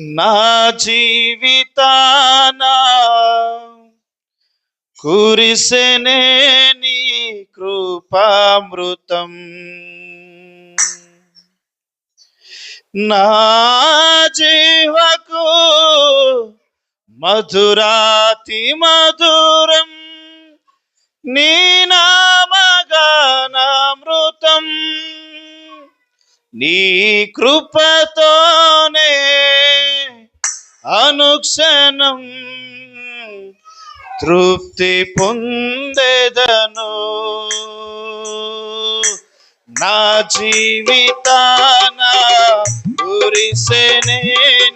నా జీవితాన కురిసెనే నీ కృపామృతం. నా జీవకు మధురాతి మధురం నీ నామగానామృతం నీ కృపతోనే అనుక్షణం తృప్తి పొందేదను. నా జీవితాన కురిసెనే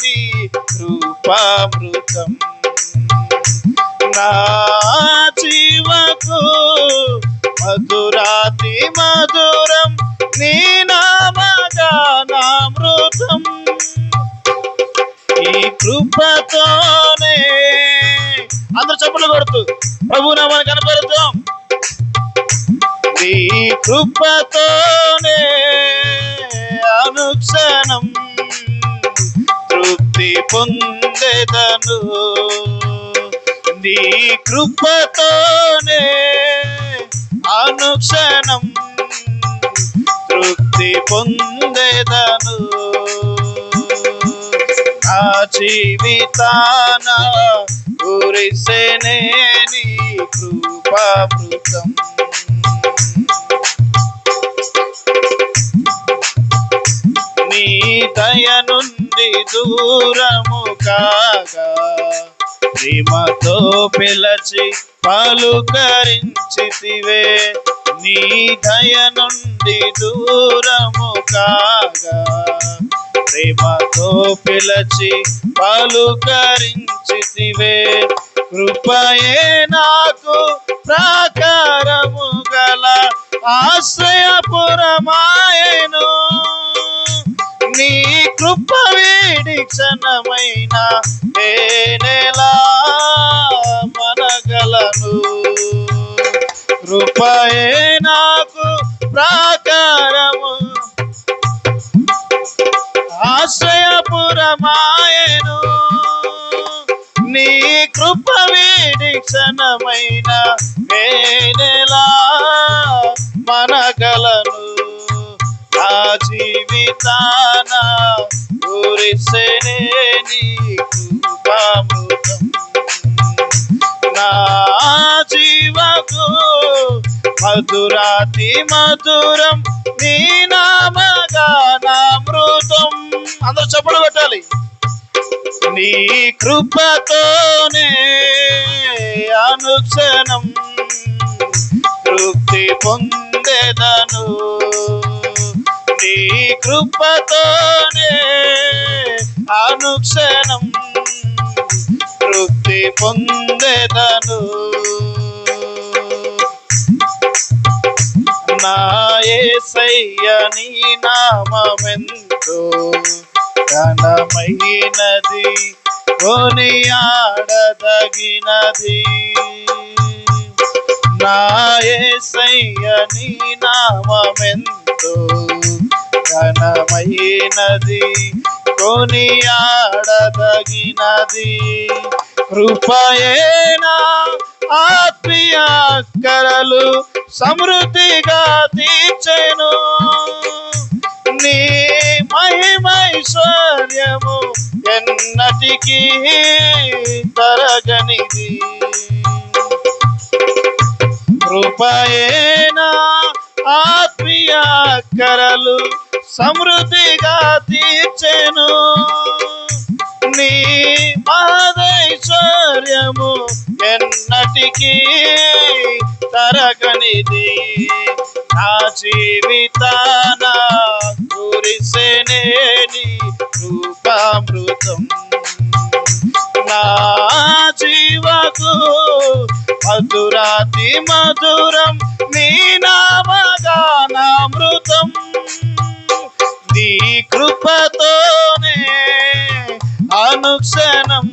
నీ కృపామృతం. నా జీవకు మధురాతి మధు కృపతోనే. అందరు చెప్పులు కొడుతూ ప్రభు నామాన్ని కనపడుతాం నీ కృపతోనే అనుక్షణం తృప్తి పొందేదను. నీ కృపతోనే అనుక్షణం తృప్తి పొందేదను. జీవితాన కురిసెనే నీ కృపామృతం నీ దయ నుండి దూరము కాగా ప్రేమతో పిలచి పలుకరించితివే. నీ దయ నుండి దూరము కాగా ప్రేమతో పిలచి పలుకరించితివే. కృపయే నాకు ప్రాకారము గల ఆశ్రయపురమాయను. నీ కృప వేడి క్షణమైన నేనెలా మనగలను. కృపయే నాకు ప్రాకార మాయను నీ కృప వీడి క్షణమైన నేనెలా మనగలను నా జీవితాన కురిసెనే నీ కృపామృతం. నా జీవకు మధురాతి మధురం నీ నామగానామృతం అందరూ చప్పుడు పెట్టాలి నీ కృపతోనే అనుక్షణం తృప్తి పొందేదను. నీ కృపతోనే అనుక్షణం తృప్తి పొందేదను. నా యేసయ్య నీ నామమెంతో ఘనమైనది కొనియాడదగినది నా యేసయ్య నీ నామమెంతో ఘనమైనది కొనియాడదగినది కృపయేనా ఆత్మీయ కరలు సమృద్ధిగా తీర్చెను. నీ ఐశ్వర్యము ఎన్నటికీ తరగనిది. కృపయేనా ఆత్మీయ కరలు సమృద్ధిగా తీర్చెను. నీ మాదైశ్వర్యము ఎన్నటికీ తరగనిది. నా జీవితాన గురిసే రూపామృతం నా జీవకు మధురాతి మధురం నీ నామగానామృతం. నీ కృపతోనే అనుక్షణం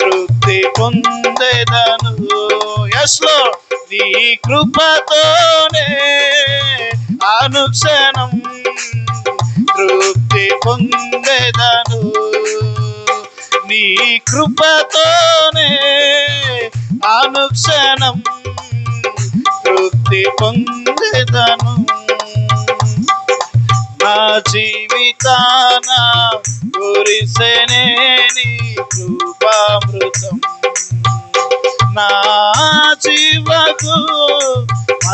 తృప్తి పొందేదను. ఎస్లో నీ కృపతోనే అనుక్షణం తృప్తి పొందెదను. నీ కృపతోనే అనుక్షణం తృప్తి పొందెదను. నా జీవితాన గురిసెనే నీ కృపామృతం. నా జీవకు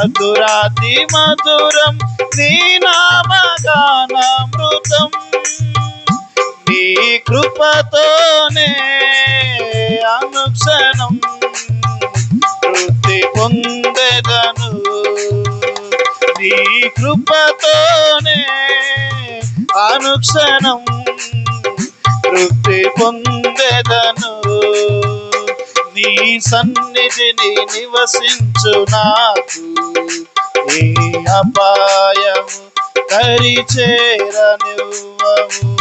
మధురాతి మధురం నీ నామగానామృతం. నీ కృపతోనే అనుక్షణం వృత్తి పొందెదను. నీ కృపతోనే అనుక్షణం తృప్తి పొందెదను. నీ సన్నిధిని నివసించు నాకు. ఏ అపాయము కరి చేరనివ్వవు.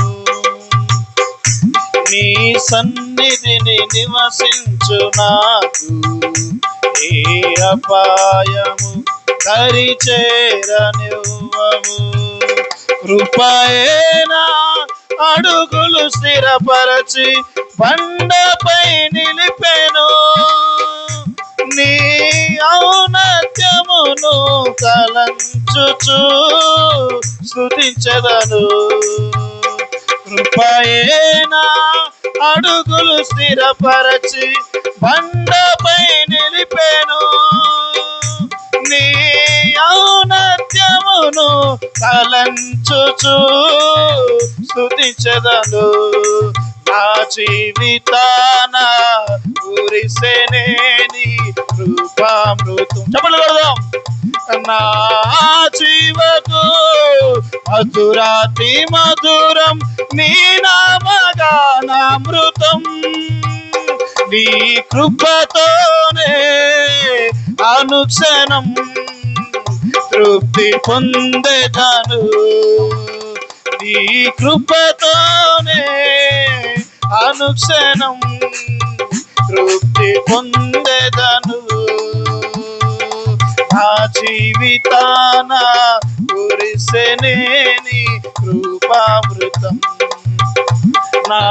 నీ సన్నిధిని నివసించు నాకు. ఏ అపాయము కరి చేరనివ్వవు. కృపయేనా అడుగులు స్థిరపరచి బండపై నిలిపెను. నీ ఔన్నత్యమును తలంచుచు స్థుతించదను కృపయేనా అడుగులు స్థిరపరచి బండపై నిలిపెను. నీ ఔన్నత్యమును తలంచుచు స్థుతించదను నా జీవితాన కురిసెనే నీ కృపామృతం. చెప్పలు కొడదాం నా జీవకు మధురాతి మధురం నీ నామగానామృతం నీ కృపతోనే అనుక్షణం తృప్తి పొందేదను. నీ కృపతోనే అనుక్షణం తృప్తి పొందేదను. నా జీవితాన కురిసెనే నీ కృపామృతం. నా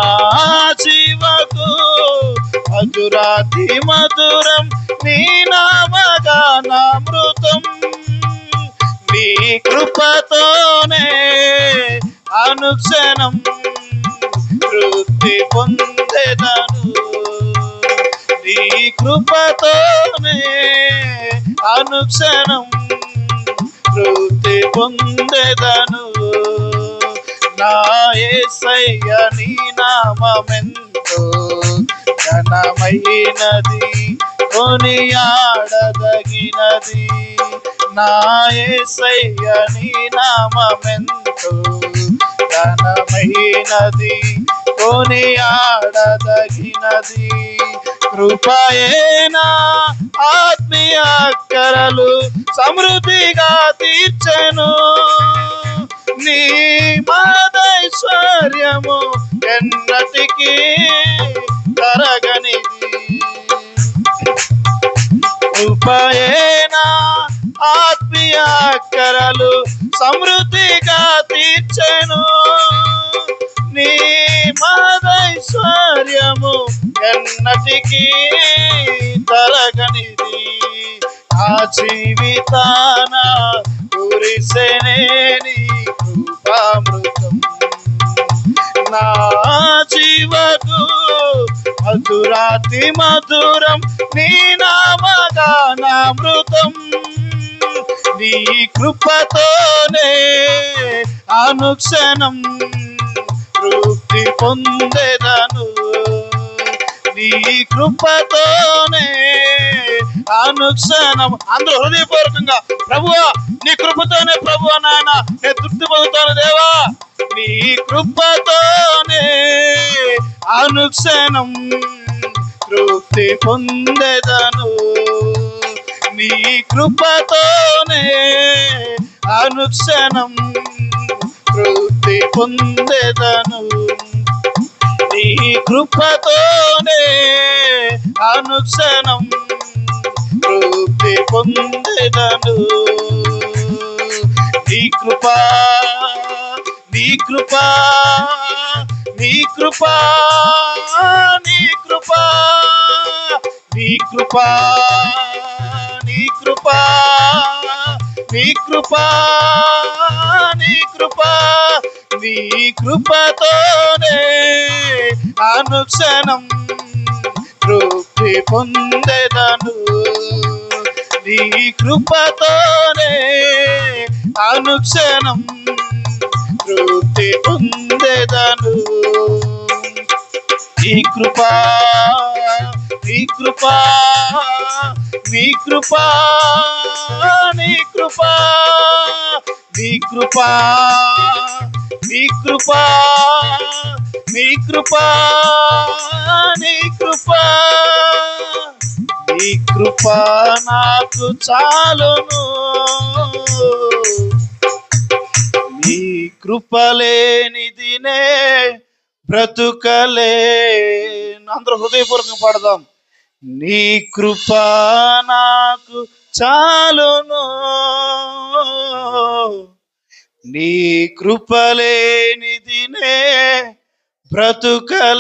జీవకు మధురాతి మధురం నీ నామగానామృతం. నీ కృపతోనే అనుక్షణం తృప్తి పొందెదను. నీ కృపతోనే అనుక్షణం తృప్తి పొందెదను. నా యేసయ్య నీ నామెంతో ఘనమైనది కొనియాడదగినది. నా యేసయ్య నీ నామెంతో ఘనమైనది కొనియాడదగినది కృపయేనా ఆత్మీయ కరలు సమృద్ధిగా తీర్చెను. నీ మాదైశ్వర్యము ఎన్నటికీ తరగనిది కృపయేనా ఆత్మీయ కరలు సమృద్ధి తరగనిది ఆ జీవితాన కురిసెనే నీ కృపామృతం. నా జీవకు మధురాతి మధురం నీ నామగానామృతం నీ కృపతోనే అనుక్షణం తృప్తి పొందేదను. నీ కృపతోనే అనుక్షణం అందరూ హృదయపూర్వకంగా ప్రభువా నీ కృపతోనే ప్రభు నాయన నేను తృప్తి పొందుతాను దేవా నీ కృపతోనే అనుక్షణం తృప్తి పొందేదను. నీ కృపతోనే అనుక్షణం తృప్తి పొందేదను. నీ కృపతోనే అనుక్షణం తృప్తి పొందెదను నీ కృప నీ కృపా నీ కృపా నీ కృపా నీ కృపా నీ కృపా నీ కృపా నీ కృపా నీ కృపతోనే అనుక్షణం తృప్తి పొందెదను. నీ కృపతోనే అనుక్షణం తృప్తి పొందేదను. నీ కృపా నీ కృపా నీ కృపా నీ కృపా నీ కృపా నీ కృపా నీ కృపా నీ కృపా. కృప నాకు చాలును. నీ కృపలేనిదినే బ్రతుకలే. అందరూ హృదయపూర్వకంగా పాడదాం. నీ కృప నాకు చాలును. నీ కృపలేనిదినే బ్రతుకలేను.